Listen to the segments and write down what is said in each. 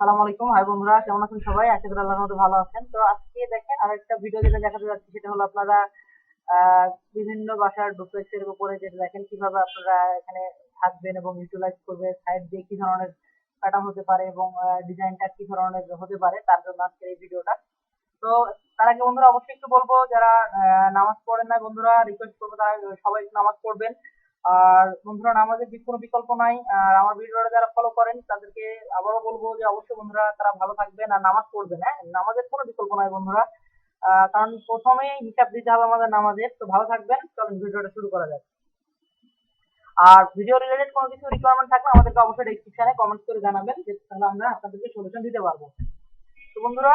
আসসালামু আলাইকুম। হাই বন্ধুরা, কেমন আছেন সবাই? আশা করি আল্লাহর ভালো আছেন। তো আজকে দেখেন আরেকটা ভিডিও যেটা দেখাতে যাচ্ছি, সেটা হলো আপনারা বিভিন্ন বাসার ডুপ্লেক্সের উপরে যেটা দেখেন, কীভাবে আপনারা এখানে থাকবেন এবং ইউটিলাইজ করবে সাইড দিয়ে কি ধরনের প্যাটার্ন হতে পারে এবং ডিজাইনটা কি ধরনের হতে পারে, তার জন্য আজকের এই ভিডিওটা তো তার আগে বন্ধুরা, অবশ্যই একটু বলব, যারা নামাজ পড়েন না বন্ধুরা রিকোয়েস্ট করব তারা সবাই নামাজ পড়বেন। আর বন্ধুরা নামাজের কোনো বিকল্প নাই। আর আমার ভিডিওটা যারা ফলো করেন, তাদেরকে আবারও বলব যে, অবশ্যই বন্ধুরা, তারা ভালো থাকবেন আর নামাজ পড়বেন হ্যাঁ? নামাজের কোনো বিকল্প নাই বন্ধুরা। কারণ প্রথমেই হিসাব দিতে হবে আমাদের নামাজের। তো ভালো থাকবেন। চলুন, ভিডিওটা শুরু করা যাক। আর ভিডিও রিলেটেড কোনো কিছু রিকোয়ারমেন্ট থাকলে আমাদেরকে অবশ্যই ডেসক্রিপশনে কমেন্ট করে জানাবেন, যে তাহলে আমরা আপনাদেরকে সলিউশন দিতে পারব। তো বন্ধুরা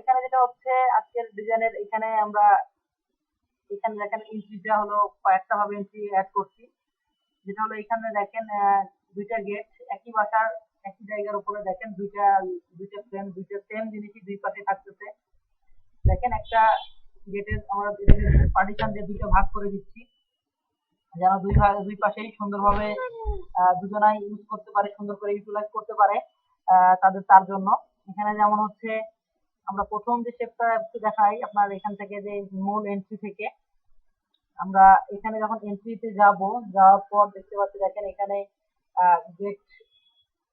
এখানে যেটা হচ্ছে, আজকের ডিজাইনের এখানে আমরা, এখানে দেখেন এন্ট্রিটা হলো, কয়েকটা ভাবে এন্ট্রি অ্যাড করছি। যেটা হলো এখানে দেখেন দুইটা গেট একই বাসার একই জায়গার উপরে দেখেন, দুইটা দুইটা ফ্রেম দুইটা সেম জিনিসই দুই পাশে থাকতেছে। দেখেন একটা গেটের আমরা পার্টিশন দিয়ে দুইটা ভাগ করে দিচ্ছি। যেন দুই ভাগ দুই পাশেই সুন্দরভাবে দুজনাই ইউজ করতে পারে, সুন্দর করে ইউটিলাইজ করতে পারে তাদের, তার জন্য। এখানে যেমন হচ্ছে, আমরা প্রথম যে শেপটা একটু দেখাই, আপনার এখান থেকে যে মূল এন্ট্রি থেকে আমরা এখানে যখন এন্ট্রিতে যাব, যাওয়ার পর দেখতে পাচ্ছি, দেখেন এখানে গেট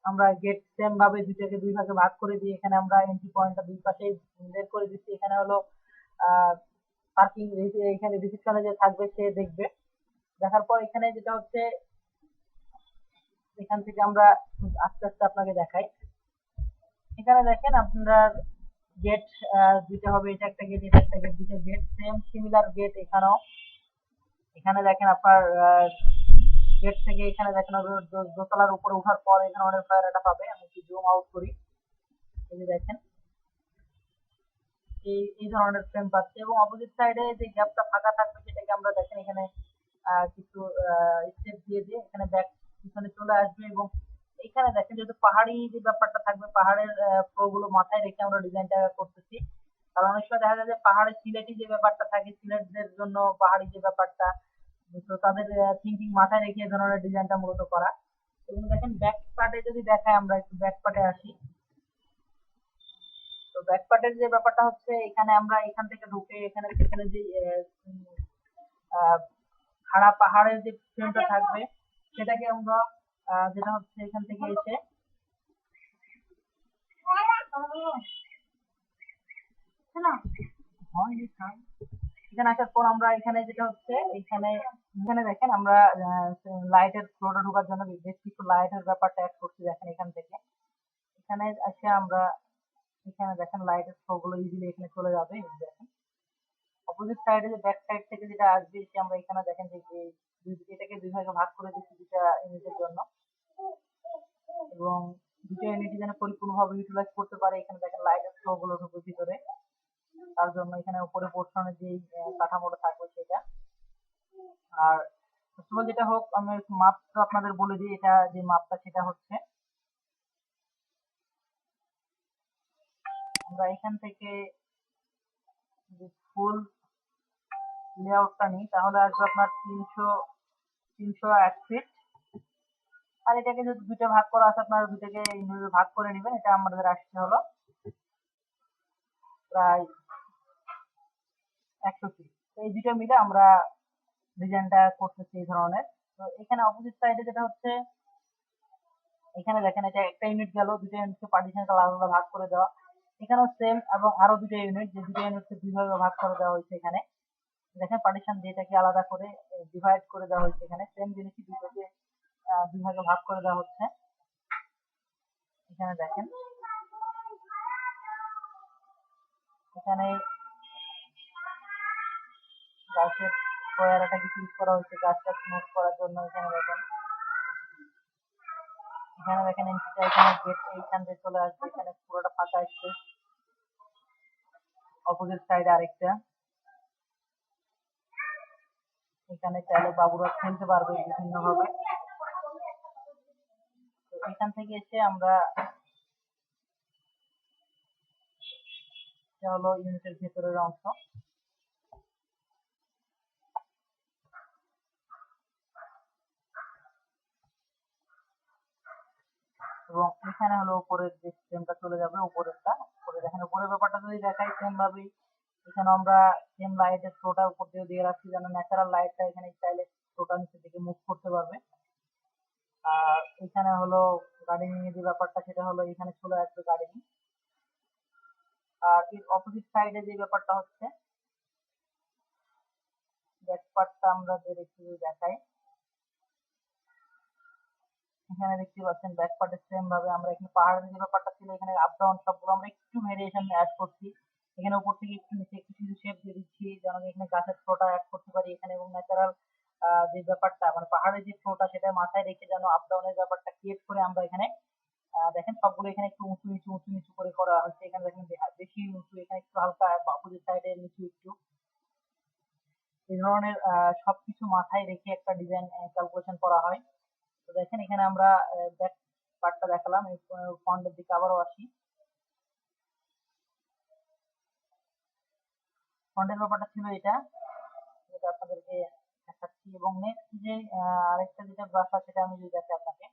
আমরা গেট সেম ভাবে দুইটাকে দুই ভাগে ভাগ করে দিয়ে এখানে আমরা এন্ট্রি পয়েন্টটা দুই পাশে বের করে দিচ্ছি। এখানে হলো পার্কিং এখানে রিসেপশনে যে থাকবে, সে দেখবে। দেখার পর এখানে যেটা হচ্ছে, এখান থেকে আমরা আস্তে আস্তে আপনাকে দেখাই। এখানে দেখেন আপনার গেট দুইটা হবে, এটা একটা গেট এটা একটা গেট দুইটা গেট সেম সিমিলার গেট এখানেও। এখানে দেখেন আপনার গেট থেকে এখানে দেখেন দোতলার উপরে উঠার পর এখানে অনেক ফায়ার এটা পাবে আমি একটু জুম আউট করি। এই দেখেন। এই এই ধরনের ফ্রেম পাচ্ছে। এবং অপোজিট সাইডে যে গ্যাপটা ফাঁকা থাকবে, সেটাকে আমরা দেখেন এখানে কিছু স্টেপ দিয়ে দিয়ে এখানে ব্যাক পিছনে চলে আসবে। এবং এখানে দেখেন যেহেতু পাহাড়ি যে ব্যাপারটা থাকবে, পাহাড়ের ফ্লো গুলো মাথায় রেখে আমরা ডিজাইনটা করতেছি। কারণ অনেক সময় দেখা যায় যে পাহাড়ে সিলেটি যে ব্যাপারটা থাকে, সিলেটদের জন্য পাহাড়ি যে ব্যাপারটা, তো তাদের থিঙ্কিং মাথায় রেখে ধরনের ডিজাইনটা মূলত করা। এবং দেখেন ব্যাক পার্টে যদি দেখাই আমরা একটু ব্যাক পার্টে আসি। তো ব্যাক পার্টের যে ব্যাপারটা হচ্ছে, এখানে আমরা এখান থেকে ঢুকে এখানে এখানে যে খাড়া পাহাড়ের যে ফ্রেমটা থাকবে, সেটাকে আমরা যেটা হচ্ছে এখান থেকে এসে হয়নি, থাম। এখানে আসার পর আমরা এখানে যেটা হচ্ছে এখানে এখানে দেখেন আমরা লাইটের ফ্লোটা ঢোকার জন্য বেশ কিছু লাইটের ব্যাপারটা অ্যাড করছি দেখেন এখান থেকে। এখানে এসে আমরা এখানে দেখেন লাইটের ফ্লো গুলো ইজিলি এখানে চলে যাবে দেখেন। অপোজিট সাইডে যে ব্যাক সাইড থেকে যেটা আসবে সে আমরা এখানে দেখেন যে এটাকে দুই ভাগে ভাগ করে দিচ্ছি দুটা ইউনিটের জন্য। এবং দুটো ইউনিট যেন পরিপূর্ণভাবে ইউটিলাইজ করতে পারে এখানে দেখেন লাইটের ফ্লো গুলো ঢুকে ভিতরে। তার জন্য এখানে উপরে পোর্শনে যে কাঠামোটা থাকবে সেটা। আর ফার্স্ট যেটা হোক, আমি মাপটা আপনাদের বলে দিই, এটা যে মাপটা সেটা হচ্ছে। আমরা এখান থেকে ফুল লেআউটটা নিই, তাহলে আসবে আপনার তিনশো তিনশো এক ফিট আর এটাকে যদি দুইটা ভাগ করা আছে, আপনারা দুইটাকে ভাগ করে নেবেন, এটা আমাদের আসছে হলো প্রায় একশো ফিট তো এই দুটো মিলে আমরা ডিজাইনটা করতেছি এই ধরনের। তো এখানে অপোজিট সাইডে যেটা হচ্ছে, এখানে দেখেন এটা একটা ইউনিট গেল দুটো ইউনিটকে পার্টিশন আলাদা আলাদা ভাগ করে দেওয়া। এখানেও সেম এবং আরও দুটো ইউনিট যে দুটো ইউনিটকে দুই ভাগে করে দেওয়া হয়েছে এখানে। দেখেন পার্টিশন যেটাকে আলাদা করে ডিভাইড করে দেওয়া হয়েছে এখানে। সেম জিনিসই ভাগে দুই ভাগে ভাগ করে দেওয়া হচ্ছে। এখানে দেখেন। এখানে গাছের ফোয়ারাটা কিছু ইউজ করা হয়েছে, গাছটা স্মুথ করার জন্য এখানে দেখেন। এখানে দেখেন এন্ট্রিটা এখানে গেট এইখান দিয়ে চলে আসবে এখানে পুরোটা ফাঁকা স্পেস অপোজিট সাইডে আরেকটা। এখানে চাইলে বাবুরা খেলতে পারবে বিভিন্ন ভাবে এখান থেকে এসে আমরা হলো ইউনিটের ভেতরের অংশ। এবং এখানে হলো উপরের যে ফ্রেমটা চলে যাবে উপরেরটা। উপরে দেখেন, উপরের ব্যাপারটা যদি দেখাই সেম ভাবেই এখানে আমরা সেম লাইটের ফ্লোটা উপর দিয়ে দিয়ে রাখছি, যেন ন্যাচারাল লাইটটা এখানে চাইলে ফ্লোটা নিচের দিকে মুভ করতে পারবে। আর এখানে হলো গার্ডেনিং এর যে ব্যাপারটা, সেটা হলো এখানে চলে আসবে গার্ডেনিং আর এর অপোজিট সাইডে যে ব্যাপারটা হচ্ছে, ব্যাক পার্টটা আমরা যে একটু দেখাই। এখানে দেখতে পাচ্ছেন ব্যাক পার্টে সেম ভাবে আমরা এখানে পাহাড়ের যে ব্যাপারটা ছিল, এখানে আপ ডাউন সবগুলো আমরা একটু ভেরিয়েশন অ্যাড করছি। এখানে উপর থেকে একটু নিচে একটু কিছু শেপ দিয়ে দিচ্ছি, যেন এখানে গাছের ফ্লোটা অ্যাড করতে পারি এখানে এবং ন্যাচারাল যে ব্যাপারটা মানে পাহাড়ের যে ফ্লোটা সেটা মাথায় রেখে যেন আপ ডাউনের ব্যাপারটা ক্রিয়েট করে আমরা এখানে দেখেন সবগুলো এখানে একটু উঁচু, নিচু উঁচু, নিচু করে করা হচ্ছে। এখানে দেখেন বেশি উঁচু, এখানে একটু হালকা অপোজিট সাইডে নিচু একটু। এই ধরনের সবকিছু মাথায় রেখে একটা ডিজাইন ক্যালকুলেশন করা হয়। তো দেখেন, এখানে আমরা ব্যাক পার্টটা দেখালাম ফ্রন্টের দিকে আবারও আসি। ফ্রন্টের ব্যাপারটা ছিল এটা, যেটা আপনাদেরকে দেখাচ্ছি। এবং নেক্সট যে আরেকটা যেটা বাসা সেটা আমি যদি দেখি আপনাকে,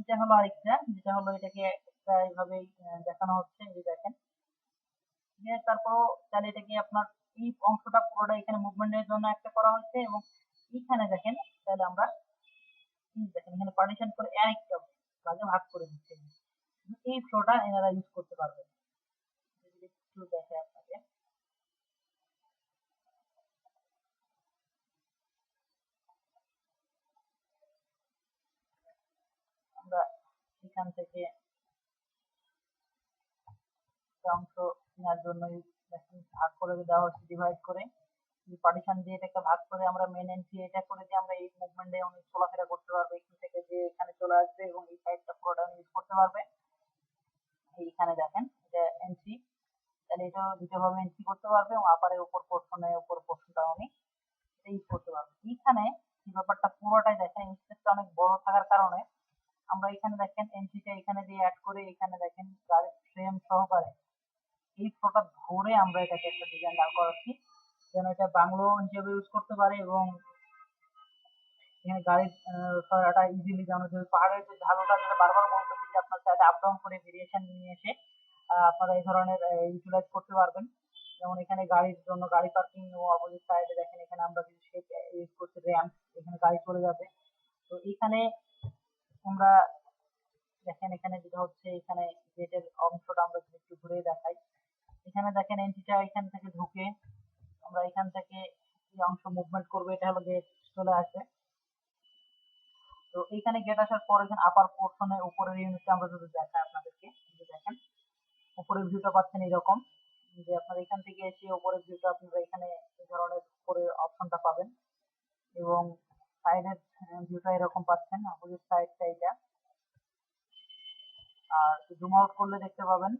এটা হলো আরেকটা, যেটা হলো এটাকে একটা এইভাবেই দেখানো হচ্ছে যে দেখেন তারপরও তাহলে এটাকে আপনার এই অংশটা পুরোটা এখানে মুভমেন্টের জন্য একটা করা হয়েছে এবং এইখানে দেখেন তাহলে আমরা দেখেন এখানে পার্টিশন করে আরেকটা ভাগে ভাগ করে দিচ্ছে এই ফ্লোটা ইউজ একটু দেখে আপনাকে। আমরা এখান থেকে অংশ নেওয়ার জন্য ভাগ করে দেওয়া হচ্ছে ডিভাইড করে। পার্টিশন দিয়ে এটাকে ভাগ করে আমরা মেন এন্ট্রি এটা করে দিয়ে আমরা এই মুভমেন্টে অনেক চলাফেরা করতে পারব। এখান থেকে যে এখানে চলে আসবে এবং এই সাইডটা পুরোটা ইউজ করতে পারবে। এইখানে দেখেন, এটা এন্ট্রি তাহলে এটা দুটো ভাবে এন্ট্রি করতে পারবে, এবং আপারের উপর পোর্শনে উপর পোর্শনটা এটা ইউজ করতে পারবে। এইখানে এই ব্যাপারটা পুরোটাই দেখেন স্পেসটা অনেক বড় থাকার কারণে আমরা এখানে দেখেন এন্ট্রিটা এখানে দিয়ে অ্যাড করে এখানে দেখেন গাড়ির ফ্রেম সহকারে এই ফ্লোটা ধরে আমরা এটাকে একটা ডিজাইন দাঁড় করাচ্ছি, যেন এটা বাংলো হিসেবে ইউজ করতে পারে এবং এখানে গাড়ির সরাটা ইজিলি যেন পাহাড়ের যে ঢালুটা, যেটা বারবার বলতেছি আপনার চাইলে আপ ডাউন করে ভেরিয়েশন নিয়ে এসে আপনারা এই ধরনের ইউটিলাইজ করতে পারবেন। যেমন এখানে গাড়ির জন্য গাড়ি পার্কিং অপোজিট সাইডে দেখেন, এখানে আমরা কিছু শেপ ইউজ করছি র্যাম্প এখানে গাড়ি চলে যাবে। তো এখানে আমরা দেখেন, এখানে যেটা হচ্ছে, এখানে গেটের অংশটা আমরা যদি একটু ঘুরে দেখাই। এখানে দেখেন এন্ট্রিটা এখান থেকে ঢুকে আমরা এখান থেকে এই অংশ মুভমেন্ট করব, এটা হলো গেট চলে আসবে। তো এখানে গেট আসার পর এখানে আপার পোর্শনে উপরের ইউনিটটা আমরা যদি দেখাই আপনাদেরকে দেখেন, উপরের ভিউটা পাচ্ছেন এরকম যে আপনার এখান থেকে এসে উপরের ভিউটা আপনারা এখানে এই ধরনের উপরের অপশনটা পাবেন এবং সাইডের ভিউটা এরকম পাচ্ছেন অপোজিট সাইডটা এটা আর জুম আউট করলে দেখতে পাবেন।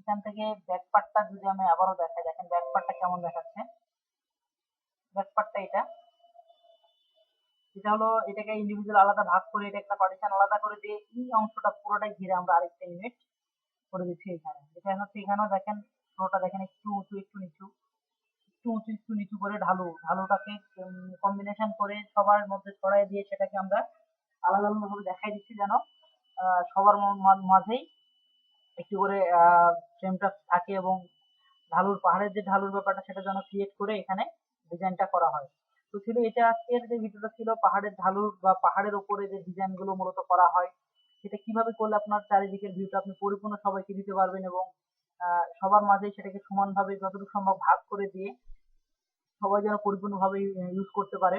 এখান থেকে ব্যাক পার্টটা যদি আমি আবারও দেখাই, দেখেন ব্যাক পার্টটা কেমন দেখাচ্ছে? ব্যাক পার্টটা এটা এটা হলো এটাকে ইন্ডিভিজুয়াল আলাদা ভাগ করে এটা একটা পার্টিশন আলাদা করে দিয়ে এই অংশটা পুরোটাই ঘিরে আমরা আরেকটা ইউনিট করে দিচ্ছি এখানে। এটা হচ্ছে এখানেও দেখেন, পুরোটা দেখেন একটু উঁচু, একটু নিচু। একটু উঁচু, একটু নিচু করে ঢালু। ঢালুটাকে কম্বিনেশন করে সবার মধ্যে ছড়াই দিয়ে সেটাকে আমরা আলাদা আলাদা ভাবে দেখাই দিচ্ছি যেন সবার মাঝেই একটু করে ফ্রেমটা থাকে এবং ঢালুর পাহাড়ের যে ঢালুর ব্যাপারটা সেটা যেন ক্রিয়েট করে এখানে ডিজাইনটা করা হয়। তো ছিল এটা আজকের যে ভিডিওটা ছিল, পাহাড়ের ঢালুর বা পাহাড়ের উপরে যে ডিজাইনগুলো মূলত করা হয়, সেটা কীভাবে করলে আপনার চারিদিকের ভিউটা আপনি পরিপূর্ণ সবাইকে দিতে পারবেন এবং সবার মাঝে সেটাকে সমানভাবে যতটুকু সম্ভব ভাগ করে দিয়ে সবাই যেন পরিপূর্ণভাবে ইউজ করতে পারে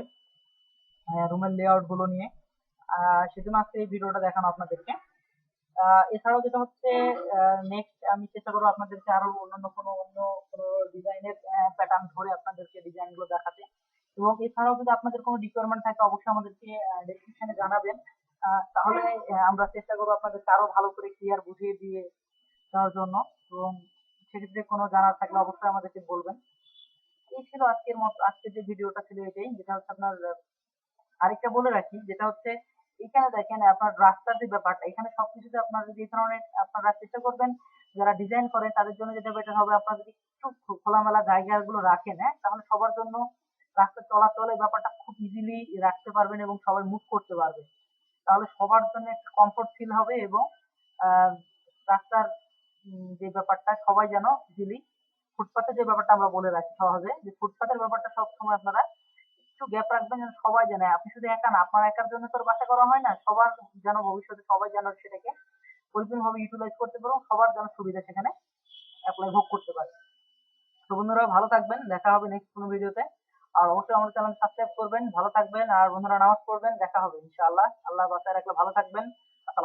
রুমের লেআউটগুলো নিয়ে। সেজন্য আজকে এই ভিডিওটা দেখানো আপনাদেরকে। এছাড়াও যেটা হচ্ছে নেক্সট আমি চেষ্টা করব আপনাদেরকে আরও অন্যান্য কোনো অন্য, কোনো ডিজাইনের প্যাটার্ন ধরে আপনাদেরকে ডিজাইনগুলো দেখাতে। এবং এছাড়াও যদি আপনাদের কোনো রিকোয়ারমেন্ট থাকে, অবশ্যই আমাদেরকে ডেসক্রিপশনে জানাবেন। তাহলে আমরা চেষ্টা করব আপনাদেরকে আরও ভালো করে ক্লিয়ার বুঝিয়ে দিয়ে দেওয়ার জন্য। এবং সেক্ষেত্রে কোনো জানার থাকলে অবশ্যই আমাদেরকে বলবেন। এই ছিল আজকের মতো, আজকের যে ভিডিওটা ছিল এটাই, যেটা হচ্ছে আপনার আরেকটা বলে রাখি, যেটা হচ্ছে এখানে দেখেন, আপনার রাস্তার যে ব্যাপারটা, এখানে সবকিছুতে আপনার যদি এই ধরনের, আপনারা চেষ্টা করবেন, যারা ডিজাইন করেন, তাদের জন্য যেটা বেটার হবে, আপনারা যদি একটু খোলামেলা জায়গাগুলো রাখেন হ্যাঁ তাহলে সবার জন্য রাস্তা চলাচলের ব্যাপারটা খুব ইজিলি রাখতে পারবেন এবং সবাই মুভ করতে পারবে। তাহলে সবার জন্য একটা কমফোর্ট ফিল হবে এবং রাস্তার যে ব্যাপারটা সবাই যেন ইজিলি ফুটপাতের যে ব্যাপারটা আমরা বলে রাখি সহজে, যে ফুটপাতের ব্যাপারটা সবসময় আপনারা একটু গ্যাপ রাখবেন যেন সবাই জানে। আপনি শুধু একা না, আপনার একার জন্য তো আর বাসা করা হয় না, সবার যেন ভবিষ্যতে সবাই যেন সেটাকে পরিপূর্ণভাবে ইউটিলাইজ করতে পারো সবার যেন সুবিধা সেখানে অ্যাপ্লাই ভোগ করতে পারে। তো বন্ধুরা ভালো থাকবেন, দেখা হবে নেক্সট কোনো ভিডিওতে আর অবশ্যই আমাদের চ্যানেল সাবস্ক্রাইব করবেন, ভালো থাকবেন, আর বন্ধুরা নামাজ পড়বেন, দেখা হবে, ইনশাআল্লাহ। আল্লাহ বাসায় রাখলে ভালো থাকবেন।